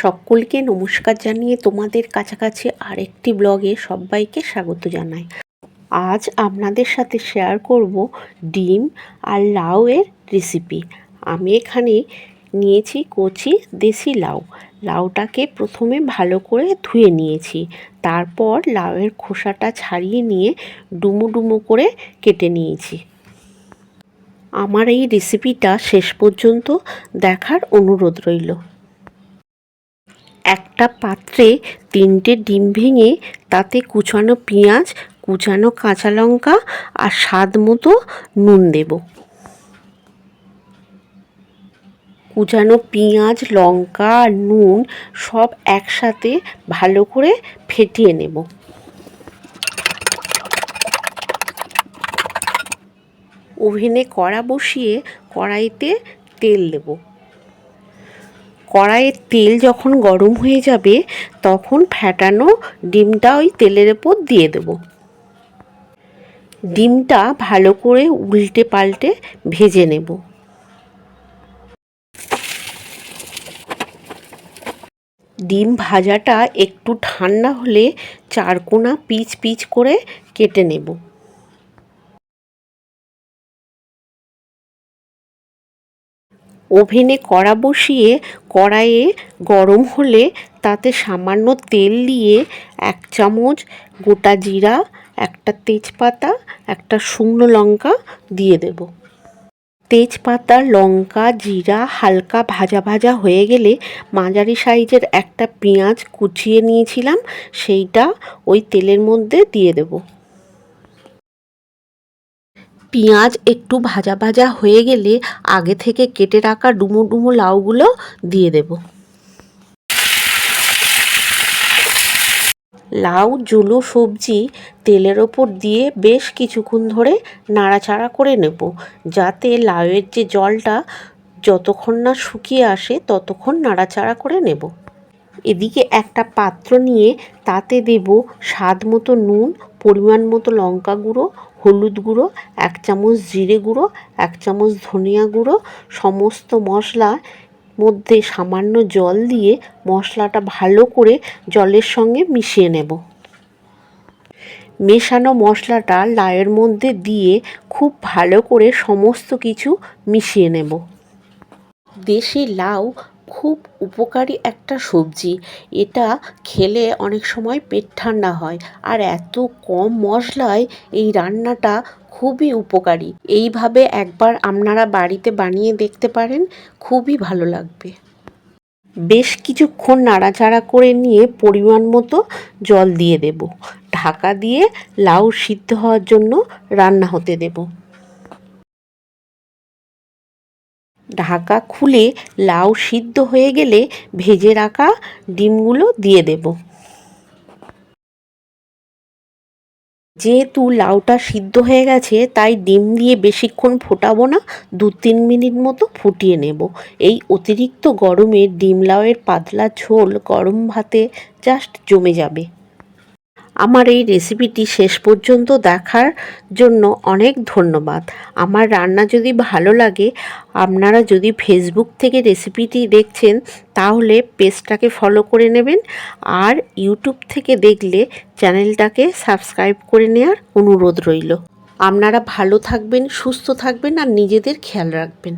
সকলকে নমস্কার জানিয়ে তোমাদের কাছাকাছি আরেকটি ব্লগে সবাইকে স্বাগত জানাই। আজ আপনাদের সাথে শেয়ার করব ডিম আর লাউয়ের রেসিপি আমি এখানে নিয়েছি কচি দেশি লাউ। লাউটাকে প্রথমে ভালো করে ধুয়ে নিয়েছি। তারপর লাউয়ের খোসাটা ছাড়িয়ে নিয়ে ডুমো ডুমো করে কেটে নিয়েছি। আমার এই রেসিপিটা শেষ পর্যন্ত দেখার অনুরোধ রইল। একটা পাত্রে তিনটে ডিম ভেঙে তাতে কুচানো পেঁয়াজ, কুচানো কাঁচা লঙ্কা আর স্বাদ মতো নুন দেব। কুচানো পেঁয়াজ, লঙ্কা আর নুন সব একসাথে ভালো করে ফেটিয়ে নেব। ওভেনে কড়া বসিয়ে কড়াইতে তেল দেব। কড়াইয়ের তেল যখন গরম হয়ে যাবে, তখন ফ্যাটানো ডিমটা ওই তেলের ওপর দিয়ে দেব। ডিমটা ভালো করে উল্টে পাল্টে ভেজে নেব। ডিম ভাজাটা একটু ঠান্ডা হলে চারকোনা পিচ পিচ করে কেটে নেব। ওভেনে কড়া বসিয়ে কড়াইয়ে গরম হলে তাতে সামান্য তেল দিয়ে এক চামচ গোটা জিরা, একটা তেজপাতা, একটা শুকনো লঙ্কা দিয়ে দেব। তেজপাতা, লঙ্কা, জিরা হালকা ভাজা ভাজা হয়ে গেলে মাঝারি সাইজের একটা পেঁয়াজ কুচিয়ে নিয়েছিলাম, সেইটা ওই তেলের মধ্যে দিয়ে দেবো। পেঁয়াজ একটু ভাজা ভাজা হয়ে গেলে আগে থেকে কেটে রাখা ডুমো ডুমো লাউগুলো দিয়ে দেব। লাউ, জুলো, সবজি তেলের ওপর দিয়ে বেশ কিছুক্ষণ ধরে নাড়াচাড়া করে নেব যাতে লাউয়ের যে জলটা যতক্ষণ না শুকিয়ে আসে ততক্ষণ নাড়াচাড়া করে নেব। এদিকে একটা পাত্র নিয়ে তাতে দেব স্বাদ মতো নুন, পরিমাণ মতো লঙ্কা গুঁড়ো, হলুদ গুঁড়ো, এক চামচ জিরে গুঁড়ো, এক চামচ ধনিয়া গুঁড়ো, সমস্ত মশলা মধ্যে সামান্য জল দিয়ে মশলাটা ভালো করে জলের সঙ্গে মিশিয়ে নেব। মেশানো মশলাটা লাউয়ের মধ্যে দিয়ে খুব ভালো করে সমস্ত কিছু মিশিয়ে নেব। দেশি লাউ খুব উপকারী একটা সবজি। এটা খেলে অনেক সময় পেট ঠান্ডা হয়। আর এত কম মশলায় এই রান্নাটা খুবই উপকারী। এইভাবে একবার আপনারা বাড়িতে বানিয়ে দেখতে পারেন, খুবই ভালো লাগবে। বেশ কিছুক্ষণ নাড়াচাড়া করে নিয়ে পরিমাণ মতো জল দিয়ে দেব। ঢাকা দিয়ে লাউ সিদ্ধ হওয়ার জন্য রান্না হতে দেবো। ঢাকা খুলে লাউ সিদ্ধ হয়ে গেলে ভেজে রাখা ডিমগুলো দিয়ে দেব। যেহেতু লাউটা সিদ্ধ হয়ে গেছে, তাই ডিম দিয়ে বেশিক্ষণ ফোটাবো না দু তিন মিনিট মতো ফুটিয়ে নেব। এই অতিরিক্ত গরমে ডিম লাউয়ের পাতলা ঝোল গরম ভাতে জাস্ট জমে যাবে। আমার এই রেসিপিটি শেষ পর্যন্ত দেখার জন্য অনেক ধন্যবাদ। আমার রান্না যদি ভালো লাগে, আপনারা যদি ফেসবুক থেকে রেসিপিটি দেখছেন, তাহলে পেজটাকে ফলো করে নেবেন আর ইউটিউব থেকে দেখলে চ্যানেলটাকে সাবস্ক্রাইব করে নেওয়ার অনুরোধ রইল। আপনারা ভালো থাকবেন, সুস্থ থাকবেন আর নিজেদের খেয়াল রাখবেন।